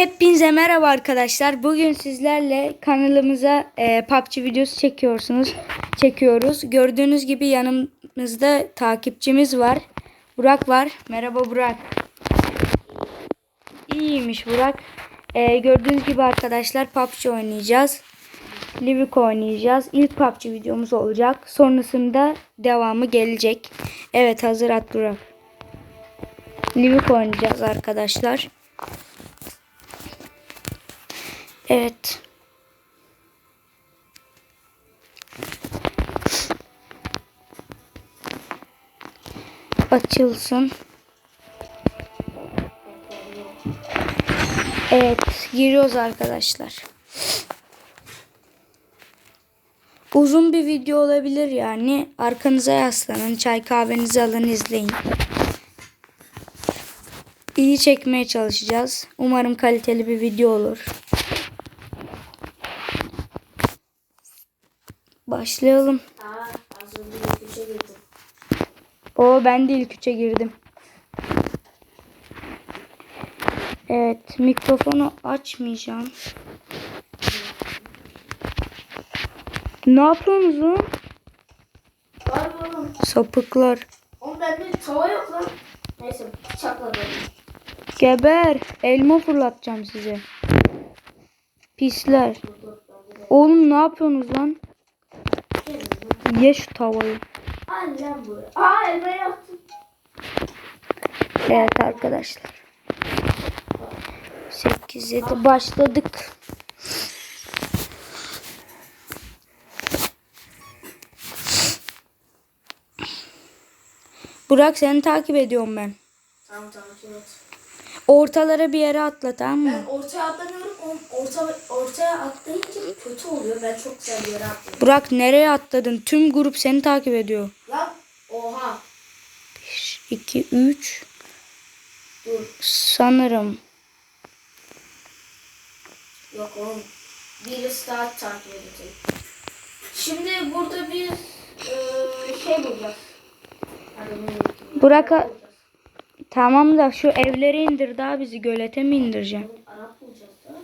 Hepinize merhaba arkadaşlar. Bugün sizlerle kanalımıza e, PUBG videosu çekiyorsunuz. Çekiyoruz. Gördüğünüz gibi yanımızda takipçimiz var. Burak var. Merhaba Burak. İyiymiş Burak. E, gördüğünüz gibi arkadaşlar PUBG oynayacağız. Livik oynayacağız. İlk PUBG videomuz olacak. Sonrasında devamı gelecek. Evet hazır at Burak. Livik oynayacağız arkadaşlar. Evet. Açılsın. Evet, giriyoruz arkadaşlar. Uzun bir video olabilir yani. Arkanıza yaslanın, çay kahvenizi alın, izleyin. İyi çekmeye çalışacağız. Umarım kaliteli bir video olur. Başlayalım. Aa, az önce girdim. Ben de ilk üçe girdim. Evet mikrofonu açmayacağım. Ne yapıyorsunuz lan? Var mı oğlum? Sapıklar. Oğlum bende tava yok lan. Neyse bıçakla. Geber. Elma fırlatacağım size. Pisler. Oğlum ne yapıyorsunuz lan? Ye şu tavayı. Aa elma yaptım. Evet arkadaşlar. 8 7 başladık. Burak seni takip ediyorum ben. Tamam tamam evet. Ortalara bir yere atla tamam mı? Ben ortaya atlamıyorum. Orta, ortaya atlayınca kötü oluyor. Ben çok güzel bir yere atlıyorum. Burak nereye atladın? Tüm grup seni takip ediyor. Lan oha. 1 2 3 Dur. sanırım. Yok oğlum. Birisi daha takip edecek. Şimdi burada bir eee, şey bulacağız. Unuttum. Burak'a-. Tamam da şu evleri indir daha bizi gölete mi indireceğim? Oğlum, Arap da.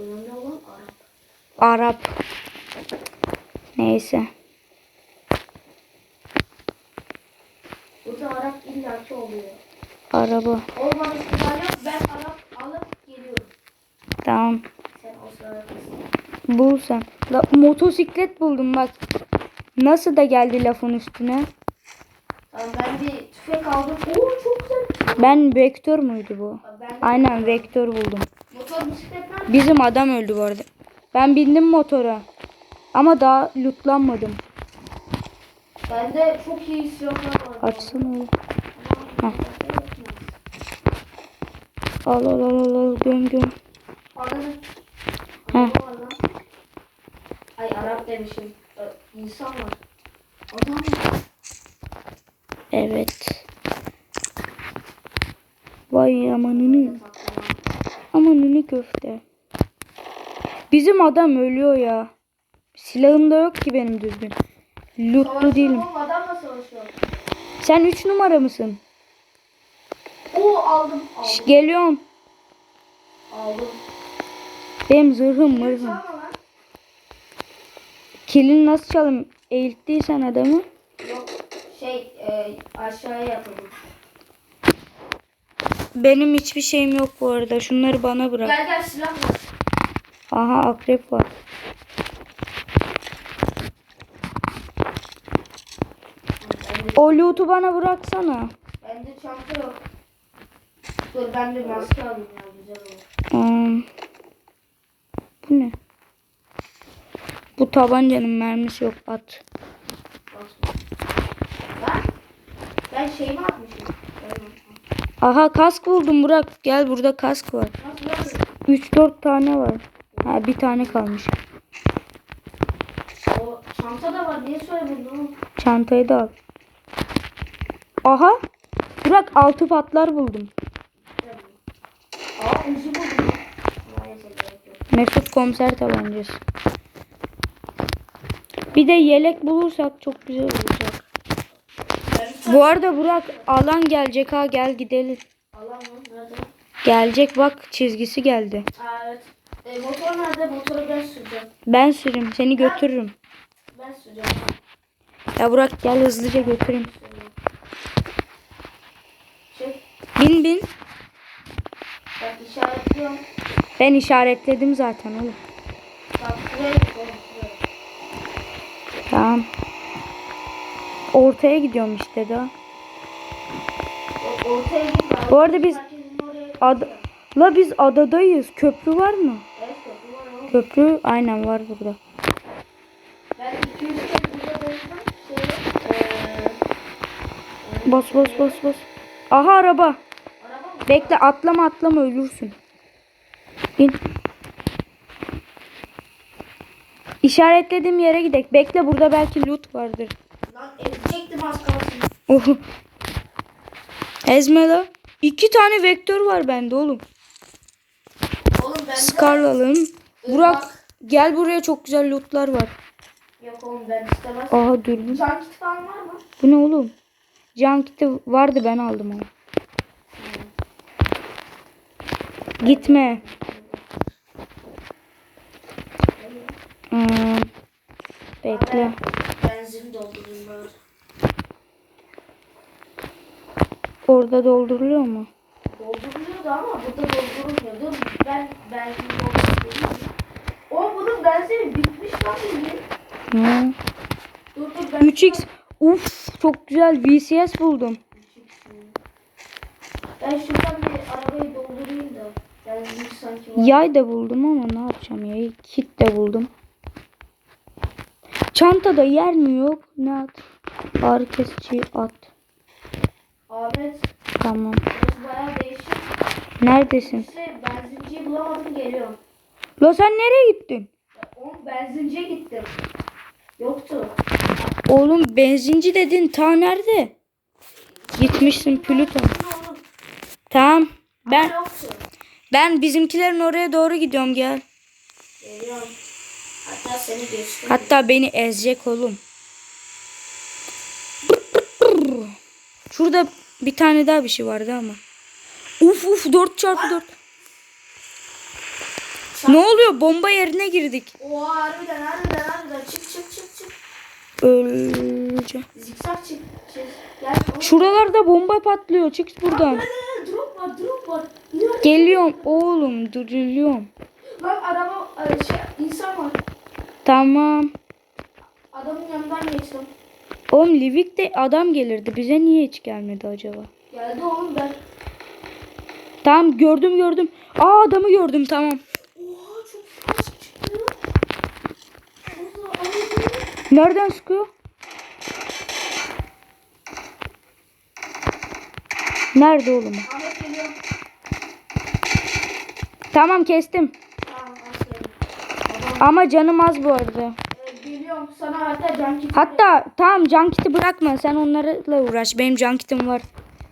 Önemli olan Arap. Arap. Neyse. Burada Arap illaki oluyor. Araba. İhtimal yok. Ben Arap alıp geliyorum. Tamam. Sen o sırada kızsın. Bul sen. La, motosiklet buldum bak. Nasıl da geldi lafın üstüne. Tamam ben bir tüfek aldım. Oo çok güzel. Ben vektör müydü bu? Aynen vektör buldum. nerede? Bizim adam öldü bu arada. Ben bindim motora. Ama daha lootlanmadım. Bende çok iyi silahlar var. Açsana oğlum. Al al al al al göm göm. Heh. Ay Arap demişim. Ö, İnsan var. Adam. Evet. Vay amanını. Amanını köfte. Bizim adam ölüyor ya. Silahım da yok ki benim düzgün. Lootlu değilim. adamla. Sen 3 numara mısın? Oo aldım. Şş, Aldım. geliyorum. Aldım. Benim zırhım mırhım. Kilini nasıl çalayım? Eğittiysen adamı. Yok şey e, aşağıya yapalım. Benim hiçbir şeyim yok bu arada. Şunları bana bırak. Gel gel silah var. Aha akrep var. O loot'u bana bıraksana. bende çanta yok. Dur ben bir maske alayım ya güzel olur. Hmm. Bu ne? Bu tabancanın mermisi yok at. Ben, ben şey mi atmışım? Aha kask buldum Burak. Gel burada kask var. Nasıl yapayım? 3-4 tane var. Ha bir tane kalmış. O çanta da var. Niye söylemedin oğlum? Çantayı da al. Aha. Burak altı patlar buldum. Aa uzu buldum. Mesut komiser tabancası. Bir de yelek bulursak çok güzel olacak. Bu arada Burak alan gelecek ha gel gidelim. Alan mı? Nerede? Gelecek bak çizgisi geldi. Aa, evet. E, motor nerede? Motoru ben süreceğim. Ben süreyim seni götürürüm. Ben süreceğim. Ya Burak gel hızlıca götüreyim. Çek. Bin bin. Bak işaretliyorum. Ben işaretledim zaten oğlum. Bak şuraya git oğlum şuraya. Tamam. Ortaya gidiyorum işte daha. O- Ortaya bak. Bu arada biz ad La biz adadayız. Köprü var mı? Evet köprü var. Köprü aynen var burada. Ben 200 kez burada döndüm. Eee, Bas bas bas bas. Aha araba. Bekle atlama atlama ölürsün. İn. İşaretlediğim yere gidek. Bekle burada belki loot vardır. Lan. Oh. Ezme la. İki tane vektör var bende oğlum. Oğlum bende... Scar'lalım. Burak gel buraya çok güzel lootlar var. Yok oğlum ben istemez. Aha dürbün. Can kit falan var mı? Bu ne oğlum? Can kiti vardı ben aldım onu. Gitme. Hmm. Bekle. Benzin doldurayım bari. Orada dolduruluyor mu? Dolduruluyordu ama burada doldurulmuyor. Dur ben benzin doldurayım. O bunun benzini bitmiş lan bildiğin. Hı. Dur dur ben... 3x. Uf çok güzel VCS buldum. Ben şuradan bir arabayı doldurayım da. Sanki var. Yay da buldum ama ne yapacağım yayı? Kit de buldum. Çantada yer mi yok? Ne at? Ağrı kesici at. Ahmet Tamam. burası bayağı değişik. Neredesin? İşte benzinciyi bulamadım geliyorum. La sen nereye gittin? Oğlum benzinciye gittim. Yoktu. Oğlum benzinci dedin ta nerede? Gitmişsin Plüton. Tamam. Ben ben bizimkilerin oraya doğru gidiyorum gel. Geliyorum. Hatta seni geçtim. Hatta beni ezecek oğlum. Şurada bir tane daha bir şey vardı ama. Uf uf 4 çarpı 4. Ne oluyor? Bomba yerine girdik. Oha harbiden harbiden harbiden çık çık çık çık. Öleceğim. Zikzak çık. çık. Gel. Şuralarda bomba patlıyor. Çık buradan. Drop var drop var. Geliyorum oğlum. Duruyorum. Lan araba e, şey, insan var. Tamam. Adamın yanından geçtim. Oğlum Livik'te adam gelirdi. Bize niye hiç gelmedi acaba? Geldi oğlum ben. Tamam gördüm gördüm. Aa adamı gördüm tamam. Oha çok fazla çıktı. Orada aradı. Nereden sıkıyor? Nerede oğlum? Ahmet geliyor. Tamam kestim. Tamam Ama canım az bu arada. Sana hatta can kiti. Hatta tamam can kiti bırakma. Sen onlarla uğraş. Benim can kitim var.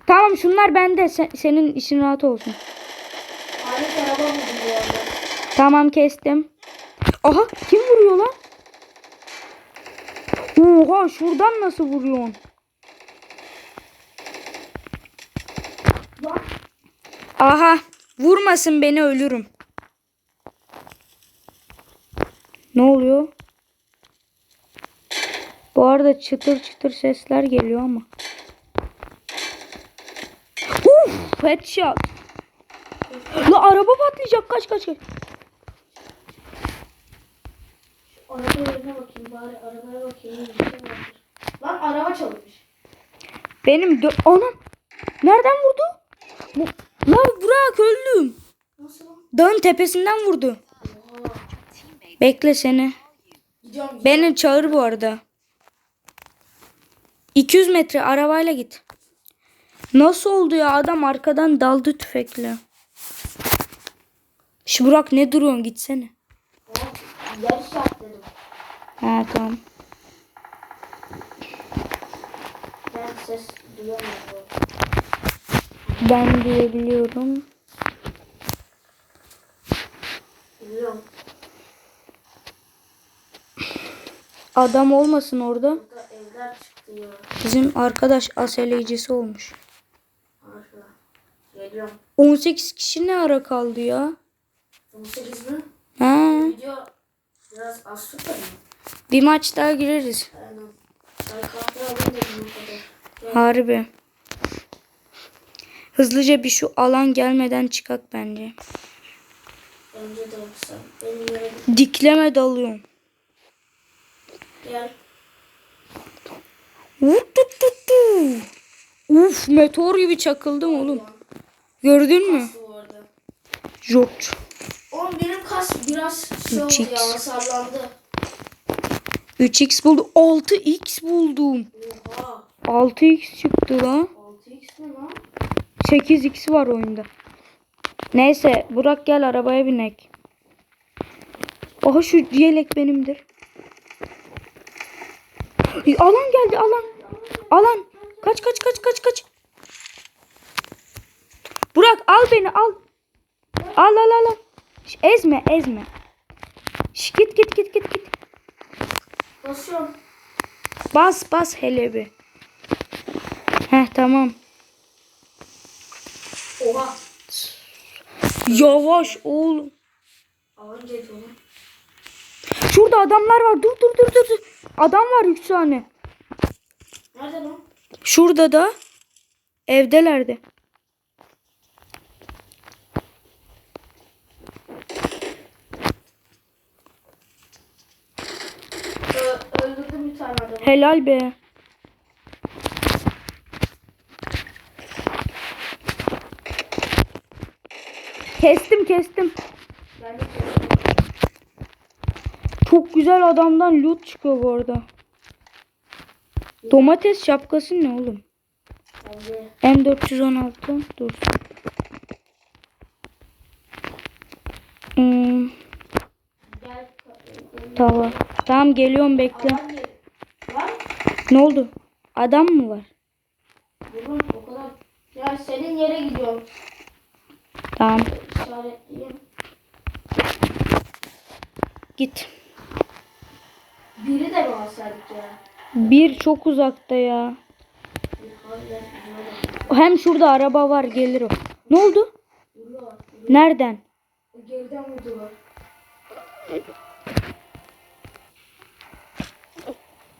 Tamam şunlar bende. Se- senin işin rahat olsun. Ahmet araba buldum bu arada. Tamam kestim. Aha kim vuruyor lan? Oha şuradan nasıl vuruyorsun? Aha vurmasın beni ölürüm. Ne oluyor? Bu arada çıtır çıtır sesler geliyor ama. Uf, headshot. La araba patlayacak kaç kaç kaç. araba yerine bakayım bari arabaya bakayım. Lan araba çalınmış. Benim dö Anam. Nereden vurdu? Bu La Burak öldüm. Nasıl lan? Dağın tepesinden vurdu. Oha. Bekle seni. Gidiyorum. Beni çağır bu arada. 200 metre arabayla git. Nasıl oldu ya adam arkadan daldı tüfekle. Şu Burak ne duruyorsun gitsene. Yarış yap. Ha tamam. Ben ses duyamıyorum. Ben diyebiliyorum. Biliyorum. Adam olmasın orada. Bizim arkadaş aseleyicisi olmuş. Arka. Geliyorum. 18 kişi ne ara kaldı ya? 18 mi? Ha, Video biraz az süper mi? bir maç daha gireriz. Aynen. Harbi. Hızlıca bir şu alan gelmeden çıkak bence. Dikleme dalıyorum. Gel. Uf meteor gibi çakıldım oğlum. Gördün mü? George. Oğlum benim kas biraz şey oldu 3x. ya hasarlandı. 3x buldum. 6x buldum. Oha. 6x çıktı lan. 6x ne lan? 8x var oyunda. Neyse Burak gel arabaya binek. Aha şu yelek benimdir. Alan geldi alan. Alan. Kaç kaç kaç kaç kaç. Burak al beni al. Al al al. al. Şş, ezme ezme. Şş, git git git git git. Basıyorum. Bas bas hele bir. Heh tamam. Oha. Yavaş oğlum. Alan geliyor lan. Şurada adamlar var. Dur dur dur dur. Adam var 3 tane. Nerede lan? Şurada da evdelerdi. Öldürdüm bir tane adamı. Helal be. Kestim kestim. Ben de öldürdüm. Çok güzel adamdan loot çıkıyor bu arada. Domates şapkası ne oğlum? Bence M416 dur. Hmm, tamam. Tamam geliyorum bekle. Ne oldu? Adam mı var? Durun o kadar. Ya senin yere gidiyorum. Tamam git. Bir çok uzakta ya. Hem şurada araba var gelir o. Ne oldu? Nereden? Geriden vurdular.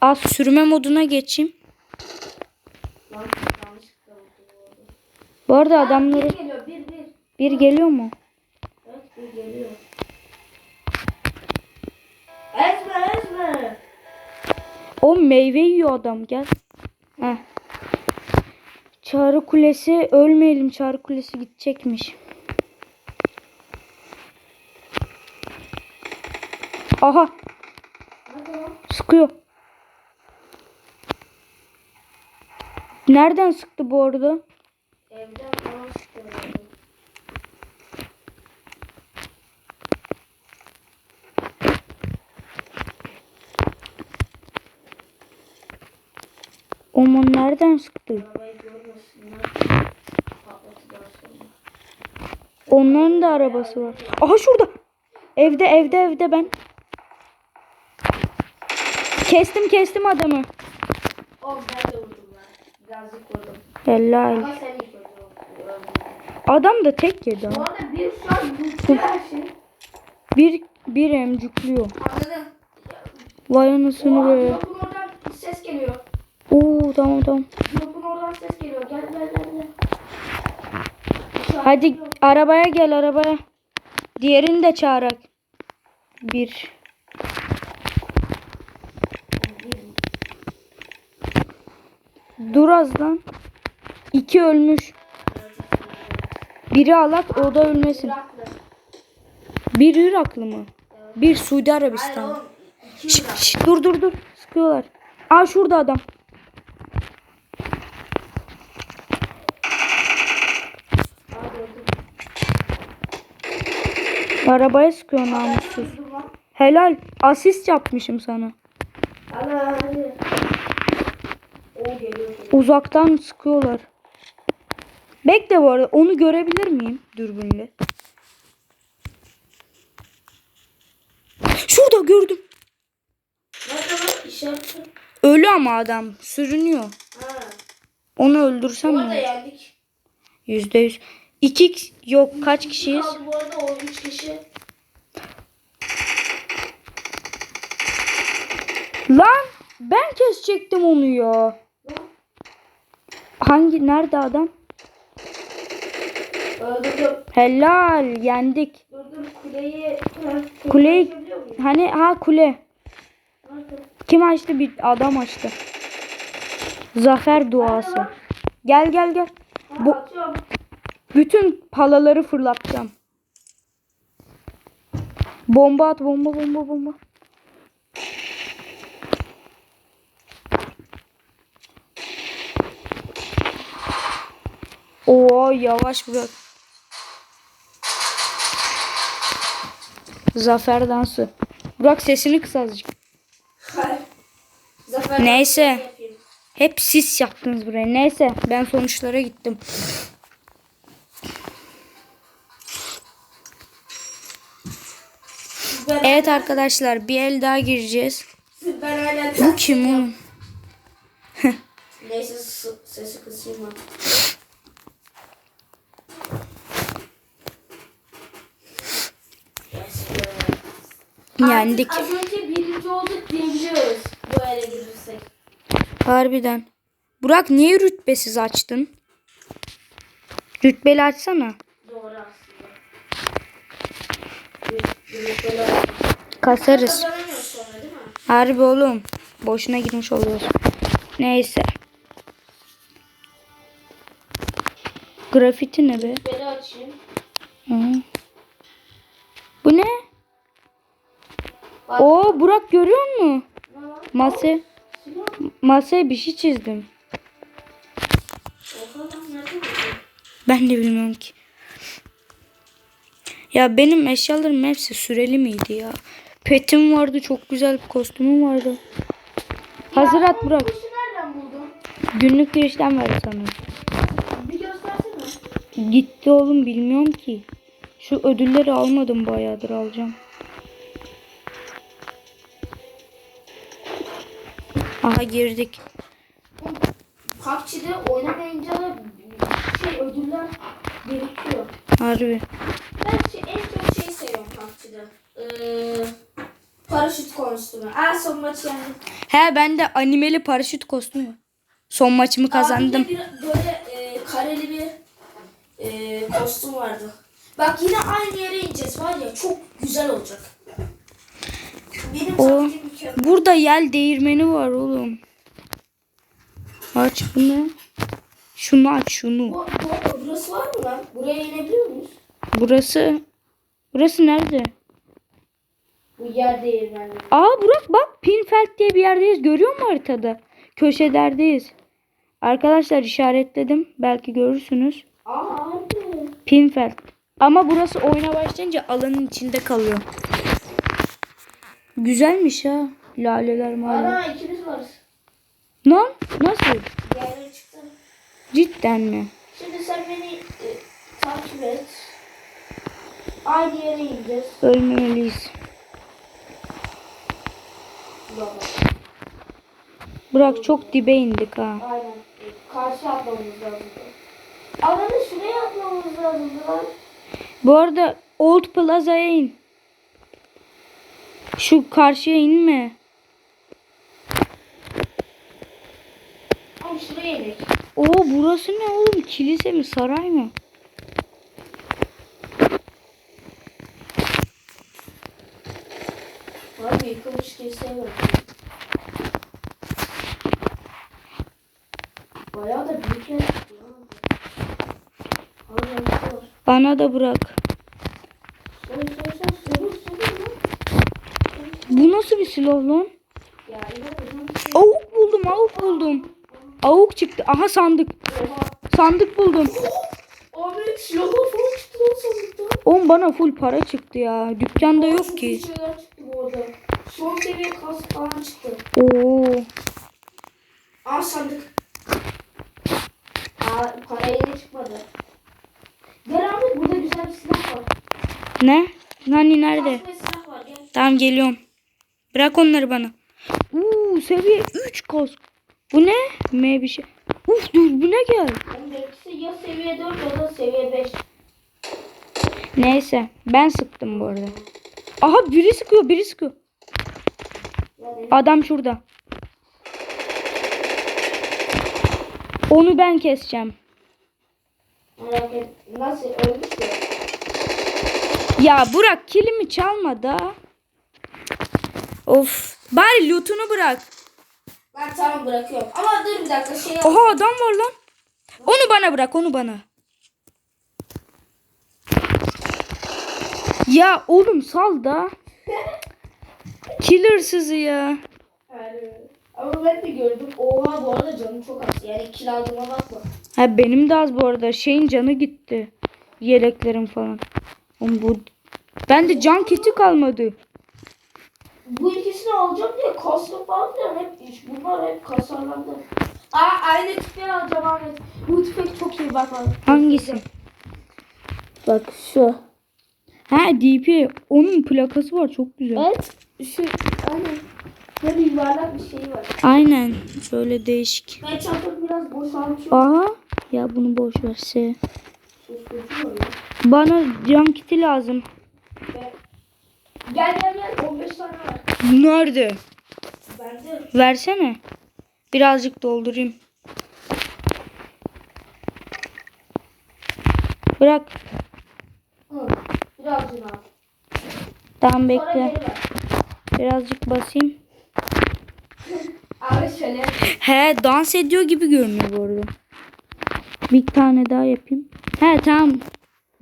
Az sürme moduna geçeyim. Bu arada. Adamları bir geliyor mu? O meyve yiyor adam gel. Heh. Çağrı Kulesi ölmeyelim Çağrı Kulesi gidecekmiş. Aha sıkıyor. Nereden sıktı bu arada? Evden falan sıkıyorlardı. Aman nereden sıktı? Onların da arabası var. Aha şurada. Evde evde evde ben. Kestim kestim adamı. Oh ben de vurdum ben. Birazcık vurdum. Helal. Ama sen ilk. Adam da tek yedi. Bu arada bir şu an her şey. Bir bir emcüklüyor. Anladım. Vay anasını be. Oradan ses geliyor. Oo tamam tamam. Drop'un oradan ses geliyor. Gel gel gel gel. Hadi arabaya gel arabaya. Diğerini de çağırak. Bir. Dur az lan. İki ölmüş. Biri alak o da ölmesin. Bir Iraklı mı? Bir Suudi Arabistan. şşt, dur dur dur. Sıkıyorlar. Aa şurada adam. Arabaya sıkıyor namussuz. Helal. Asist yapmışım sana. Uzaktan sıkıyorlar. Bekle bu arada. Onu görebilir miyim dürbünle? Şurada gördüm. Ölü ama adam. Sürünüyor. Onu öldürsem mi? Yüzde yüz. İki yok kaç kişiyiz? Kaldı bu arada o üç kişi. Lan ben kesecektim onu ya. Hangi nerede adam? Öldürdüm. Helal yendik. Dur kuleyi. Kuleyi hani ha kule. Nerede? Kim açtı? Bir adam açtı. Zafer duası. Gel gel gel. Ha, Bu- atıyorum. Bütün palaları fırlatacağım. Bomba at bomba bomba bomba. Oo yavaş bırak. Zafer dansı. Burak sesini kıs azıcık. Zafer Neyse. Hep siz yaptınız buraya. Neyse ben sonuçlara gittim. Evet arkadaşlar bir el daha gireceğiz. siz ben hala Bu kim oğlum? Neyse sesi kısayım. Yendik. Az önce birinci olduk diyebiliyoruz bu ele girirsek. Harbiden. Burak niye rütbesiz açtın? Rütbeli açsana. Doğru aslında. Bir böyle Kasarız. Harbi oğlum. Boşuna girmiş oluyoruz. Neyse. Grafiti ne be? Hı. Bu ne? Bak. Oo Burak görüyor musun? Masa, masaya bir şey çizdim. Ben de bilmiyorum ki. Ya benim eşyalarım hepsi süreli miydi ya? Petim vardı, çok güzel bir kostümüm vardı. Hazır at Burak. Günlük girişten ver sana. Bir göstersene. Gitti oğlum bilmiyorum ki. Şu ödülleri almadım bayağıdır alacağım. Aha girdik. PUBG'de oynamayınca da şey ödüller birikiyor. Harbi. Ben şey, en çok şeyi seviyorum PUBG'de. Ee, paraşüt kostümü. En son maçı yendim. He ben de animeli paraşüt kostümü. Son maçımı kazandım. Aa, bir böyle e, kareli bir e, kostüm vardı. Bak yine aynı yere ineceğiz var ya çok güzel olacak. Benim O burada yel değirmeni var oğlum. Aç bunu. Şunu aç şunu. Bu, bu, burası var mı lan? Buraya inebiliyor muyuz? Burası Burası nerede? Bu yer değirmenli. Aa Burak bak Pinfeld diye bir yerdeyiz. Görüyor musun haritada? Köşelerdeyiz. Arkadaşlar işaretledim. Belki görürsünüz. Aa harbi. Pinfeld. Ama burası oyuna başlayınca alanın içinde kalıyor. Güzelmiş ha. Laleler male. Ana ikimiz varız. Lan nasıl? Yerlere çıktı. Cidden mi? Şimdi sen beni e, takip et. Aynı yere ineceğiz. Ölmemeliyiz. Burak çok dibe indik ha. Aynen. Karşı atlamamız lazım. Alanı şuraya atmamız lazım lan. Bu arada Old Plaza'ya in. Şu karşıya inme. Ama şuraya inek. Oo burası ne oğlum? Kilise mi saray mı? Kilise var. Bayağı da büyük yer. Bana da bırak. Bu nasıl bir silah lan? Avuk buldum, avuk buldum. Avuk çıktı. Aha sandık. Sandık buldum. Abi silahlar falan çıktı lan sandıkta. Oğlum bana full para çıktı ya. Dükkanda yok ki. iyi şeyler çıktı bu arada. Son seviye kask falan çıktı. Oo. Aa sandık. Aa para yine çıkmadı. Gel abi burada güzel bir silah var. Ne? Hani nerede? Kask ve silah var gel. Tamam geliyorum. Bırak onları bana. Uuu seviye 3 kask. Bu ne? M bir şey. Uf dürbüne gel. Onun benimkisi ya seviye 4 ya da seviye 5. Neyse ben sıktım bu arada. Aha biri sıkıyor biri sıkıyor. Adam şurada. Onu ben keseceğim. Nasıl ölmüş ki? Ya Burak kilimi çalma da. Of. Bari lootunu bırak. Ben tamam bırakıyorum. Ama dur bir dakika şey yap. Oha adam var lan. Onu bana bırak onu bana. Ya oğlum sal da. Killersızı ya. Yani, ama ben de gördüm. Oha bu arada canım çok az. Yani kiraladığıma bakma. Ha benim de az bu arada. Şeyin canı gitti. Yeleklerim falan. Oğlum bu ben de can kiti kalmadı. Bu ikisini alacağım diye kaslı falan filan hep iş. Bunlar hep kasarlandı. Aa aynı tüfeği alacağım Ahmet. Bu tüfek çok iyi bak bak. Hangisi? Bak şu. Ha DP. Onun plakası var çok güzel. Evet. Şu aynen. Böyle yuvarlak bir şey var. Aynen. Böyle değişik. Ben çantamı biraz boşaltıyorum. Aha. Ya bunu boş verse. Bana can kiti lazım. Gel gel gel 15 tane var. Nerede? Bende. Versene. Birazcık doldurayım. Bırak. Birazcık al. Tamam bekle. Birazcık basayım. Abi şöyle. He dans ediyor gibi görünüyor bu arada. Bir tane daha yapayım. He tamam.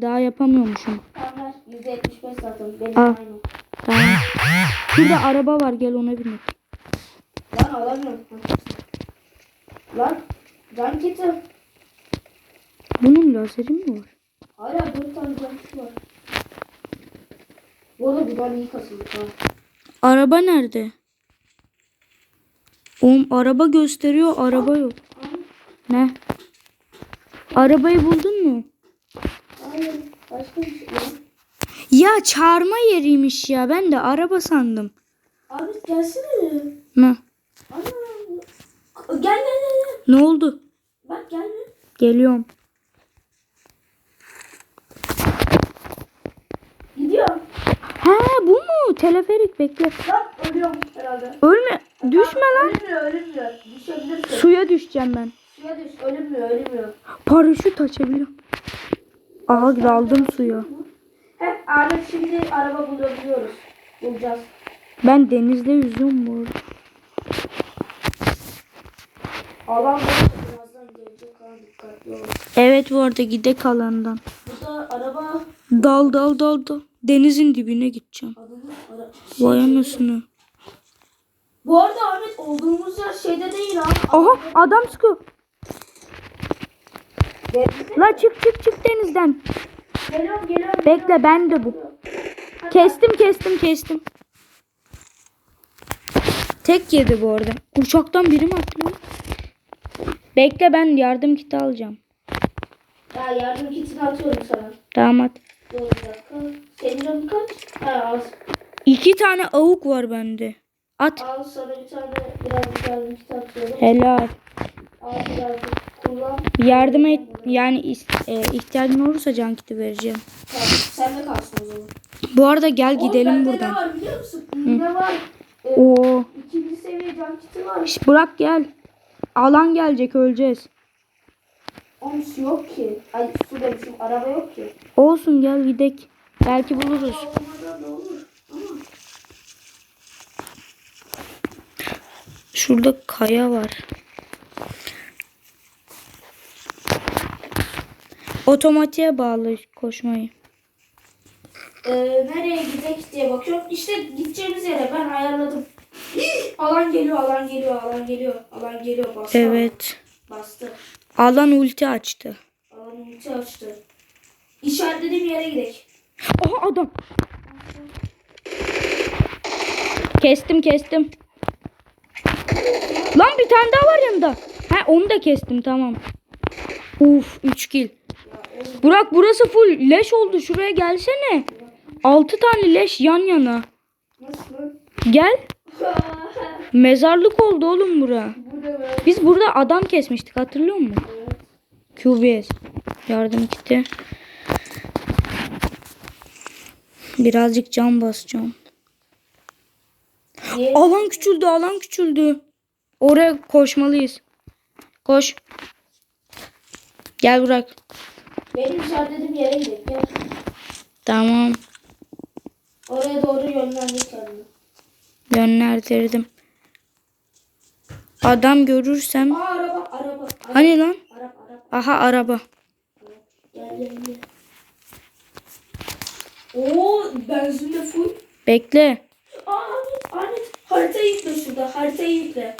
Daha yapamıyormuşum. Tamam ver. %75 zaten. Benim Al. aynı. Tamam. Şurada araba var gel ona binelim. Lan alamıyorum. Lan. Can kiti. Bunun lazeri mi var? Hala 4 tane var. Bu arada bunlar iyi kasıldı. Araba nerede? Oğlum araba gösteriyor araba yok. Ne? Arabayı buldun mu? Hayır. Başka bir şey yok. Ya çağırma yeriymiş ya. Ben de araba sandım. Abi gelsene. Ne? Ana. Gel gel gel. gel. Ne oldu? Bak gelme. Geliyorum. Gidiyor. Ha bu mu? Teleferik bekle. Lan ölüyorum herhalde. Ölme. Düşme lan. Ölünmüyor. Düşebilirsin. Suya düşeceğim ben. Suya düş. Ölünmüyor ölünmüyor. Paraşüt açabiliyorum. Aha daldım suya. Hep Ahmet şimdi araba bulabiliyoruz. Bulacağız. Ben denizde yüzüyorum bu arada. Alan varsa birazdan gelecek ha dikkatli ol. Evet bu arada gidek alandan. Burada araba Dal dal dal dal. Denizin dibine gideceğim. Vay anasını. Bu arada Ahmet olduğumuz yer şeyde değil ha. Aha adam sıkıyor. Denizde. La çık çık çık denizden. Geliyorum geliyorum. Bekle ben de bu. Kestim kestim kestim. Tek yedi bu arada. Uçaktan biri mi atlıyor? Bekle ben yardım kiti alacağım. Ya yardım kitini atıyorum sana. Tamam at. Senin canın kaç? Ha. İki tane avuk var bende. At. Al sana bir tane birazcık yardım kiti atıyorum. Helal. Al birazcık kullan. Yardıma et, yani e, ihtiyacın olursa can kiti vereceğim. Tamam, sen de kalsın o zaman. Bu arada gel gidelim Oğlum, Ne buradan. var biliyor musun? Ne var? Ee, Oo. ikinci seviye can kiti var. Şş, bırak gel. Alan gelecek öleceğiz. Onun su yok ki. Ay su demişim araba yok ki. Olsun gel gidek. Belki buluruz. Şurada kaya var. Otomatiğe bağlı koşmayı. Ee, nereye gidecek diye bakıyorum. İşte gideceğimiz yere ben ayarladım. alan geliyor, alan geliyor, alan geliyor, alan geliyor. Bastı. Evet. Bastı. Alan ulti açtı. Alan ulti açtı. İşaretlediğim yere gidelim. Aha adam. Kestim kestim. Lan bir tane daha var yanında. Ha onu da kestim tamam. Uf 3 kill. Burak burası full leş oldu. Şuraya gelsene. 6 tane leş yan yana. Nasıl? Gel. Mezarlık oldu oğlum bura. Biz burada adam kesmiştik hatırlıyor musun? Evet. QBS. Yardım kiti. Birazcık cam basacağım. Niye? Alan küçüldü, alan küçüldü. Oraya koşmalıyız. Koş. Gel Burak. Benim işaretlediğim yere gidelim. Gel. Tamam. Oraya doğru yönlendir. Yönlendirdim. Adam görürsem. Aa araba araba. araba. Hani lan? Araba araba. Aha araba. Gel gel gel. Oo benzin de full. Bekle. Aa Ahmet haritayı yükle şurada haritayı yükle.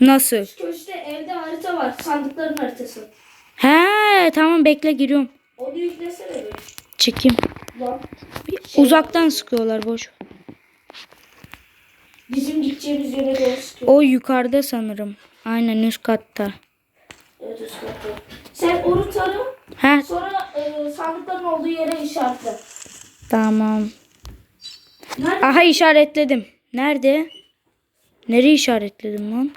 Nasıl? Şu köşede evde harita var sandıkların haritası. He tamam bekle giriyorum. Onu yüklesene bir. Çekeyim. Lan Uzaktan sıkıyorlar boş. bizim gideceğimiz yöne doğru sıkıyor. O yukarıda sanırım. Aynen üst katta. Evet üst katta. Sen onu tara He sonra e, sandıkların olduğu yere işaretle. Tamam. Nerede? Aha işaretledim. Nerede? Nereye işaretledim lan?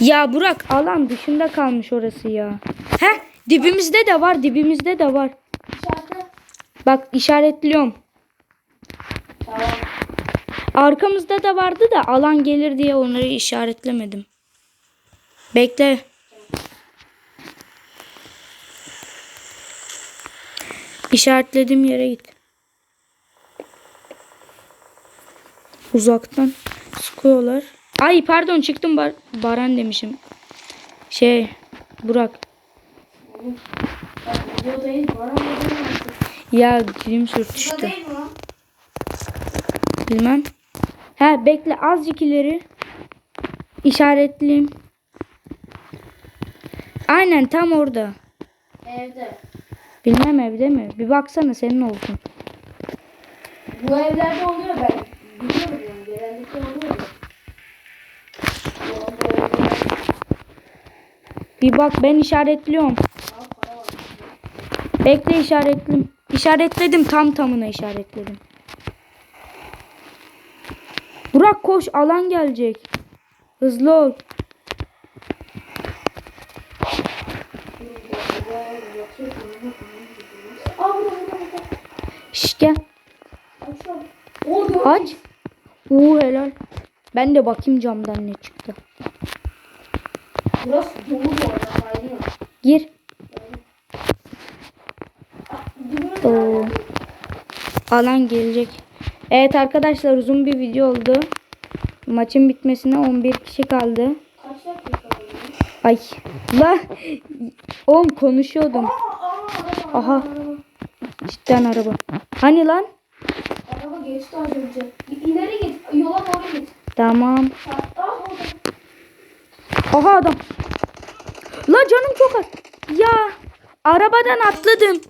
Ya Burak alan dışında kalmış orası ya. He dibimizde de var dibimizde de var. İşaretle. Bak işaretliyorum. Tamam. Arkamızda da vardı da alan gelir diye onları işaretlemedim. Bekle. İşaretlediğim yere git. Uzaktan sıkıyorlar. Ay pardon çıktım Bar- Baran demişim. Şey Burak. Ya dilim sürtüştü. Bilmem. He bekle azıcık ileri. İşaretleyeyim. Aynen tam orada. Evde. Bilmem evde mi? Bir baksana senin olsun. Bu evlerde oluyor ben. Biliyorum yani. Genellikle oluyor. Bir bak ben işaretliyorum. Bekle işaretlim. İşaretledim tam tamına işaretledim. Burak koş alan gelecek. Hızlı ol. Şş gel. Aç. Oo helal. Ben de bakayım camdan ne çıktı. Burası dolu bu arada kaynıyor. Gir. Oo. Alan gelecek. Evet arkadaşlar uzun bir video oldu. Maçın bitmesine 11 kişi kaldı. Kaç dakika? Ay. La. Oğlum konuşuyordum. Aha. Cidden araba. Hani lan? Araba geçti az önce. İleri git. Yola doğru git. Tamam. Aha adam. La canım çok az. Ya. Arabadan atladım.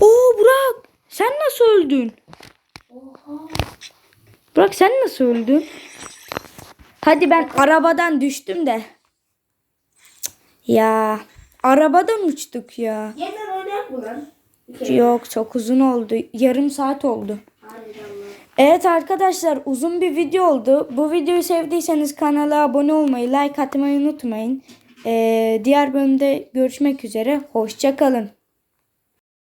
Oo Burak. Sen nasıl öldün? Oha. Burak sen nasıl öldün? Hadi ben arabadan düştüm de. Ya. Arabadan uçtuk ya. Yeniden oynayak mı lan? Yok çok uzun oldu. Yarım saat oldu. Evet arkadaşlar uzun bir video oldu. Bu videoyu sevdiyseniz kanala abone olmayı, like atmayı unutmayın. Ee, diğer bölümde görüşmek üzere. Hoşçakalın.